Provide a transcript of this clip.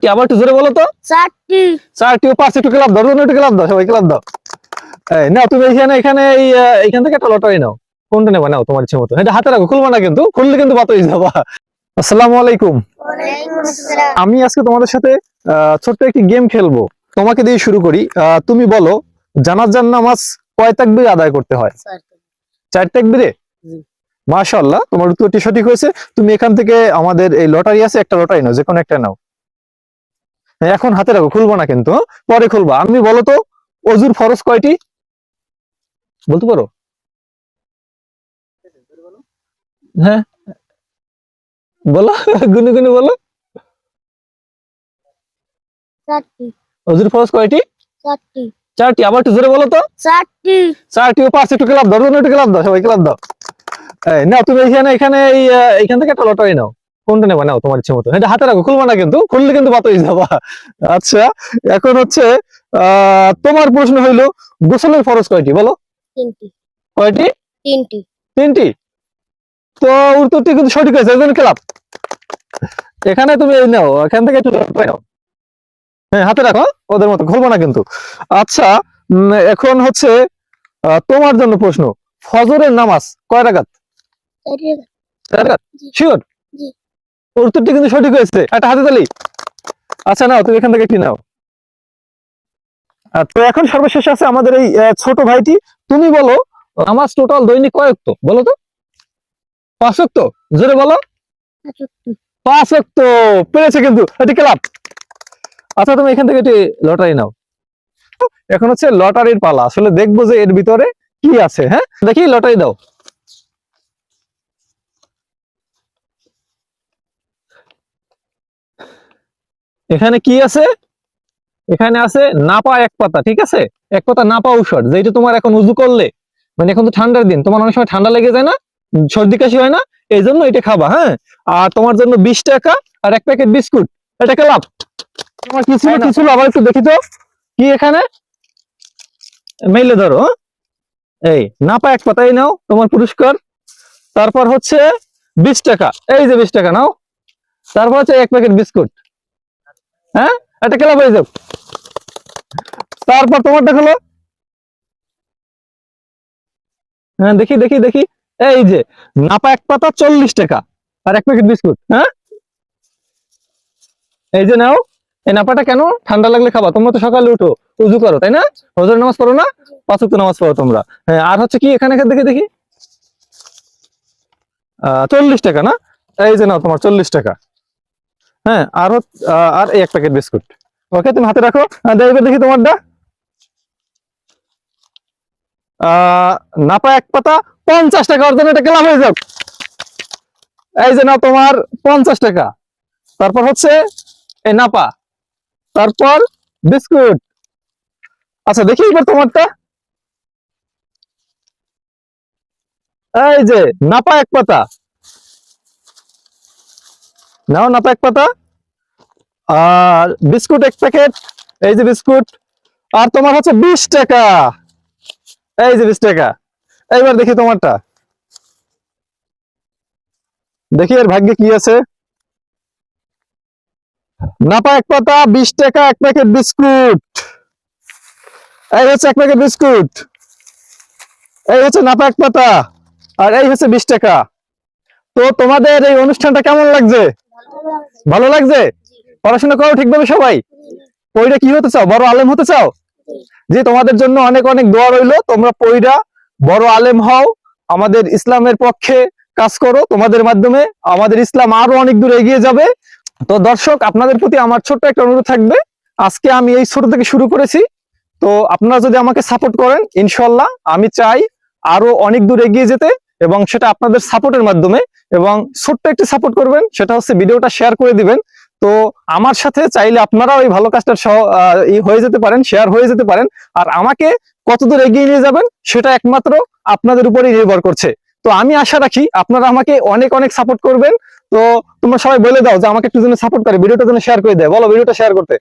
কি আবার একটু জোরে বলো তো? চারটি। চারটি পাঁচ একটু ক্লাব দাও একটু ক্লাব দাও সবাই ক্লাব দাও। এই নাও তুমি এখানে এখানে এইখান থেকে একটা লটারি নাও। কোনটা নেবা? নাও তোমার ইচ্ছে মতো। এটা হাতে রাখো খুলবা না কিন্তু খুললে কিন্তু যাবা। আসসালামু আলাইকুম। আমি আজকে তোমাদের সাথে ছোট্ট একটি গেম খেলব। তোমাকে দিয়ে শুরু করি। তুমি বলো জানাজার নামাজ কয় তাকবির আদায় করতে হয়? চার তাকবিরে। মাশাআল্লাহ তোমার উত্তরটি সঠিক হয়েছে। তুমি এখান থেকে আমাদের এই লটারি আছে একটা লটারি নাও যে কোনো একটা নাও। এখন হাতে রাখো খুলবো না কিন্তু? পরে খুলবা। আমি বলো তো অজুর ফরজ কয়টি? বলতে পারো? হ্যাঁ। বলো গুনে গুনে বলো। অজুর ফরজ কয়টি? চারটি। চারটি আবার একটু জোরে বলো তো। চারটি। চারটি পাঁচ একটু ক্লাব দাও একটু ক্লাব দাও সবাই ক্লাব দাও। নাও তুমি এখানে এখানে এইখান থেকে একটা লটারি নাও। কোনটা নেবা? নাও তোমার ইচ্ছে মতো। এটা হাতে রাখো খুলবা না কিন্তু খুললে কিন্তু বাত হয়ে যাবা। আচ্ছা এখন হচ্ছে তোমার প্রশ্ন হইল গোসলের ফরজ কয়টি? বলো। তিনটি। কয়টি? তিনটি। তিনটি। তো উত্তরটি কিন্তু সঠিক হয়েছে একজন ক্লাব এখানে তুমি এই নাও এখান থেকে একটু নাও। হ্যাঁ হাতে রাখো ওদের মতো খুলবো না কিন্তু। আচ্ছা এখন হচ্ছে তোমার জন্য প্রশ্ন ফজরের নামাজ কয় জি। শিওর। উত্তরটি কিন্তু সঠিক হয়েছে। একটা হাতে তালি। আচ্ছা নাও, তুমি এখান থেকে একটি নাও। তো এখন সর্বশেষ আছে আমাদের এই ছোট ভাইটি। তুমি বলো নামাজ টোটাল দৈনিক কয়েক তো বলো তো। পাঁচ তো জোরে বলো। চারটি পাঁচ তো পেরেছে কিন্তু। এটি ক্লাব। আচ্ছা তুমি এখান থেকে একটি লটারি নাও। এখন হচ্ছে লটারির পালা। আসলে দেখব যে এর ভিতরে কি আছে হ্যাঁ? দেখি, লটারি দাও। এখানে কি আছে? এখানে আছে নাপা এক পাতা ঠিক আছে? এক পাতা নাপা ঔষধ যেটা তোমার এখন উজু করলে মানে এখন তো ঠান্ডার দিন তোমার অনেক সময় ঠান্ডা লেগে যায় না সর্দি কাশি হয় না এই জন্য এটা খাবা হ্যাঁ? আর তোমার জন্য বিশ টাকা আর এক প্যাকেট বিস্কুট এটা খেলাম তোমার কি ছিল কি ছিল? আবার একটু দেখি তো। কি এখানে? মেইলে ধরো হ্যাঁ? এই নাপা এক পাতাই নাও তোমার পুরস্কার। তারপর হচ্ছে বিশ টাকা এই যে বিশ টাকা নাও। তারপর হচ্ছে এক প্যাকেট বিস্কুট। হ্যাঁ? এটা খেলা হয়ে যাও তারপর তোমারটা খেলো হ্যাঁ দেখি দেখি দেখি। এই যে নাপা এক পাতা চল্লিশ টাকা। আর এক প্যাকেট বিস্কুট হ্যাঁ? এই যে নাও এই নাপাটা কেন? ঠান্ডা লাগলে খাবা। তোমরা তো সকালে উঠো উজু করো তাই না? হজর নামাজ পড়ো না? পাঁচ ওয়াক্ত নামাজ পড়ো তোমরা। হ্যাঁ আর হচ্ছে কি এখানে থেকে দেখি। আহ, চল্লিশ টাকা না? এই যে নাও তোমার চল্লিশ টাকা। হ্যাঁ আর আর এক প্যাকেট বিস্কুট ওকে তুমি হাতে রাখো। দেখবে দেখি তোমারটা। নাপা এক পাতা পঞ্চাশ টাকা অর্জন, এটা কেলাম হয়ে যাক এই যে নাও তোমার পঞ্চাশ টাকা। তারপর হচ্ছে এই নাপা। তারপর বিস্কুট আচ্ছা দেখি এবার তোমারটা। এই যে, নাপা এক পাতা। নাও নাপা এক পাতা। আর বিস্কুট এক প্যাকেট, এই যে বিস্কুট। আর তোমার হচ্ছে বিশ টাকা। এই যে বিশ টাকা। এইবার দেখি তোমারটা। দেখি এর ভাগ্যে কি আছে। নাপা এক পাতা, বিশ টাকা, এক প্যাকেট বিস্কুট। এই হচ্ছে এক প্যাকেট বিস্কুট। এই হচ্ছে নাপা এক পাতা। আর এই হচ্ছে বিশ টাকা। তো তোমাদের এই অনুষ্ঠানটা কেমন লাগছে? ভালো লাগছে? পড়াশোনা করো ঠিকভাবে সবাই? পইরা কি হতে চাও? বড় আলেম হতে চাও? যে তোমাদের জন্য অনেক অনেক দোয়া রইল। তোমরা পইরা বড় আলেম হও। আমাদের ইসলামের পক্ষে কাজ করো। তোমাদের মাধ্যমে আমাদের ইসলাম আরও অনেক দূর এগিয়ে যাবে। তো দর্শক, আপনাদের প্রতি আমার ছোট্ট একটা অনুরোধ থাকবে। আজকে আমি এই ছোট থেকে শুরু করেছি। তো আপনারা যদি আমাকে সাপোর্ট করেন, ইনশাল্লাহ আমি চাই আরও অনেক দূর এগিয়ে যেতে এবং সেটা আপনাদের সাপোর্টের মাধ্যমে এবং ছোট্ট একটি সাপোর্ট করবেন, সেটা হচ্ছে ভিডিওটা শেয়ার করে দিবেন। তো আমার সাথে চাইলে আপনারাও এই ভালো কাজটার হয়ে যেতে পারেন শেয়ার হয়ে যেতে পারেন। আর আমাকে কতদূর এগিয়ে নিয়ে যাবেন, সেটা একমাত্র আপনাদের উপরেই নির্ভর করছে। তো আমি আশা রাখি আপনারা আমাকে অনেক অনেক সাপোর্ট করবেন। তো তোমরা সবাই বলে দাও যে আমাকে একটু জন্য সাপোর্ট করে, ভিডিওটা জন্য শেয়ার করে দেয়। বলো, ভিডিওটা শেয়ার করতে।